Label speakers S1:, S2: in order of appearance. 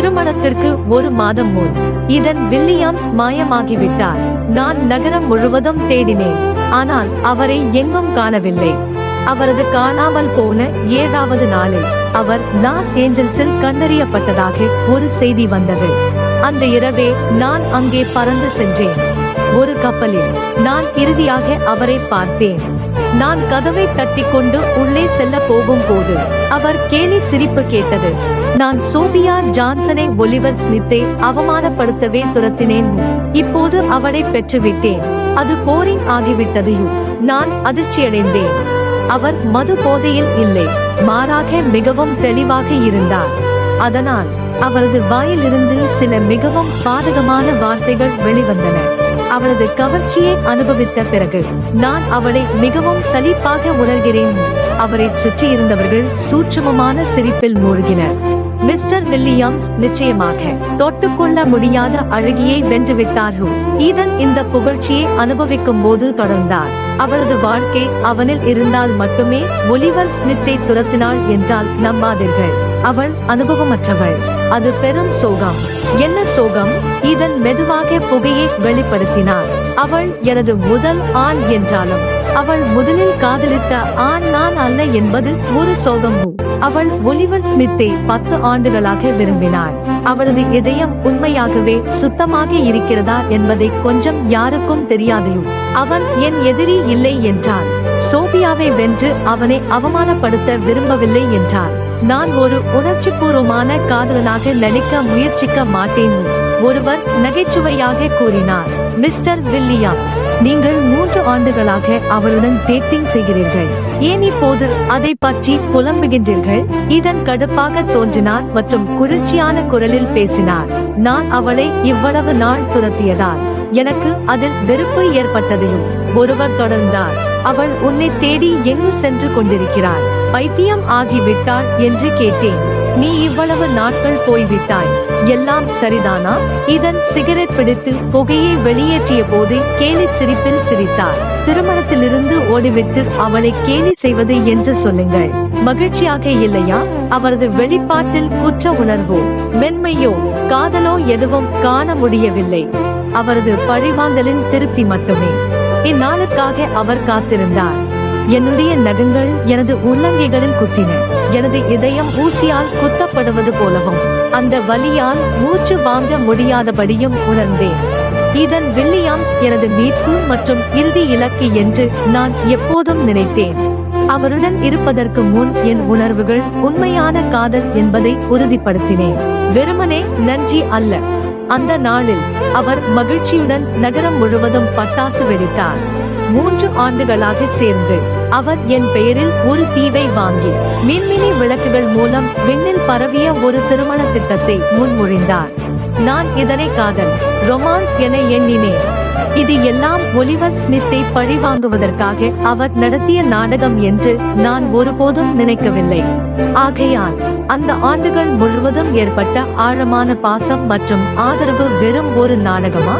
S1: திருமணத்திற்கு ஒரு மாதம் முன். இதன் வில்லியம்ஸ் மாயமாகிவிட்டார். நான் நகரம் முழுவதும் தேடினேன். ஆனால் அவரை எங்கும் காணவில்லை. அவரது காணாமல் போன ஏழாவது நாளில் அவர் லாஸ் ஏஞ்சல்ஸில் கண்டறியப்பட்டதாக ஒரு செய்தி வந்தது. அந்த இரவே நான் அங்கே பறந்து சென்றேன். ஒரு கப்பலில் நான் இறுதியாக அவரை பார்த்தேன். நான் கதவை தட்டிக்கொண்டு உள்ளே செல்ல போகும்போது அவர் கேலி சிரிப்பு கேட்டது. நான் சோபியா ஜான்சனை ஒலிவர் ஸ்மித்தை அவமானப்படுத்தவே துரத்தினேன். இப்போது அவளை பெற்றுவிட்டேன். அது போரிங் ஆகிவிட்டதையும் நான் அதிர்ச்சியடைந்தேன். அவர் மது போதையில் இல்லை. மாறாக மிகவும் தெளிவாக இருந்தார். அதனால் அவரது வாயிலிருந்து சில மிகவும் பாதகமான வார்த்தைகள் வெளிவந்தன. அவளது கவர்ச்சியை அனுபவித்த பிறகு நான் அவளை மிகவும் சலிப்பாக உணர்கிறேன். அவரை சுற்றியிருந்தவர்கள் சூட்சுமமான சிரிப்பில் மூழ்கினர். மிஸ்டர் வில்லியம்ஸ் நிச்சயமாக தொட்டுக்கொள்ள முடியாத அழகியை வென்றுவிட்டார்கள். ஈதன் இந்த புகழ்ச்சியை அனுபவிக்கும் போது தொடர்ந்தார். அவளது வாழ்க்கை அவனில் இருந்தால் மட்டுமே ஒலிவர் ஸ்மித்தை துரத்தினாள் என்றால் நம்பாதீர்கள். அவள் அனுபவமற்றவள். அது பெரும் சோகம். என்ன சோகம்? இதன் மெதுவாக புகையை வெளிப்படுத்தினார். அவள் எனது முதல் ஆண் என்றாலும் அவள் முதலில் காதலித்த ஆண் நான் அல்ல என்பது ஒரு சோகமும் அவள் ஒலிவர் ஸ்மித்தை பத்து ஆண்டுகளாக விரும்பினாள். அவளது இதயம் உண்மையாகவே சுத்தமாக இருக்கிறதா என்பதை கொஞ்சம் யாருக்கும் தெரியாதையும் அவன் என் எதிரி இல்லை என்றான். சோபியாவை வென்று அவனை அவமானப்படுத்த விரும்பவில்லை என்றார். நான் ஒரு உணர்ச்சிபூர்வமான காதலனாக நடிக்க முயற்சிக்க மாட்டேன் ஒருவர் நகைச்சுவையாக கூறினார். மிஸ்டர் வில்லியம்ஸ் நீங்கள் மூன்று ஆண்டுகளாக அவளுடன் டேட்டிங் செய்கிறீர்கள். ஏன் இப்போது அதை பற்றி புலம்புகின்றீர்கள்? இதன் கடுப்பாக தோன்றினார் மற்றும் குளிர்ச்சியான குரலில் பேசினார். நான் அவளை இவ்வளவு நாள் துரத்தியதால் எனக்கு அதில் வெறுப்பு ஏற்பட்டதையும் ஒருவர் தொடர்ந்தார். அவள் உன்னை தேடி எங்கு சென்று கொண்டிருக்கிறாள்? பைத்தியம் ஆகிவிட்டாள் என்று கேட்டேன். நீ இவ்வளவு நாட்கள் போய்விட்டாய். எல்லாம் சரிதானா? இதன் சிகரெட் பிடித்து புகையை வெளியேற்றிய போது கேலி சிரிப்பில் சிரித்தார் திருமணத்திலிருந்து ஓடிவிட்டு அவளை கேலி செய்வது என்று சொல்லுங்கள். மகிழ்ச்சியாக இல்லையா? அவரது வெளிப்பாட்டில் குற்ற உணர்வோ. மென்மையோ காதலோ எதுவும் காண முடியவில்லை. அவரது பழிவாங்கலின் திருப்தி மட்டுமே. இந்நாளுக்காக அவர் காத்திருந்தார். என்னுடைய நகங்கள் எனது உள்ளங்கைகளில் குத்தின. எனது இதயம் ஊசியால் குத்தப்படுவது போலவும் அந்த வலியால் மூச்சு வாங்க முடியாதபடியும் உணர்ந்தேன். இதன் வில்லியம்ஸ் எனது மீட்பு மற்றும் இறுதி இலக்கு என்று நான் எப்போதும் நினைத்தேன். அவருடன் இருப்பதற்கு முன் என் உணர்வுகள் உண்மையான காதல் என்பதை உறுதிப்படுத்தினேன். வெறுமனே நன்றி அல்ல. அந்த நாளில் அவர் மகிழ்ச்சியுடன் நகரம் முழுவதும் பட்டாசு வெடித்தார். மூன்று ஆண்டுகளாக சேர்ந்து அவர் என் பெயரில் ஒரு தீவை வாங்கி மின்மினி விளக்குகள் மூலம் விண்ணில் பரவிய ஒரு திருமண திட்டத்தை முன்மொழிந்தார். நான் இதனை காதல் ரொமான்ஸ் என எண்ணினேன். இது எல்லாம் ஒலிவர் ஸ்மித்தை பழிவாங்குவதற்காக அவர் நடத்திய நாடகம் என்று நான் ஒருபோதும் நினைக்கவில்லை. ஆகையால் அந்த ஆண்டுகள் முழுவதும் ஏற்பட்ட ஆழமான பாசம் மற்றும் ஆதரவு வெறும் ஒரு நாடகமா?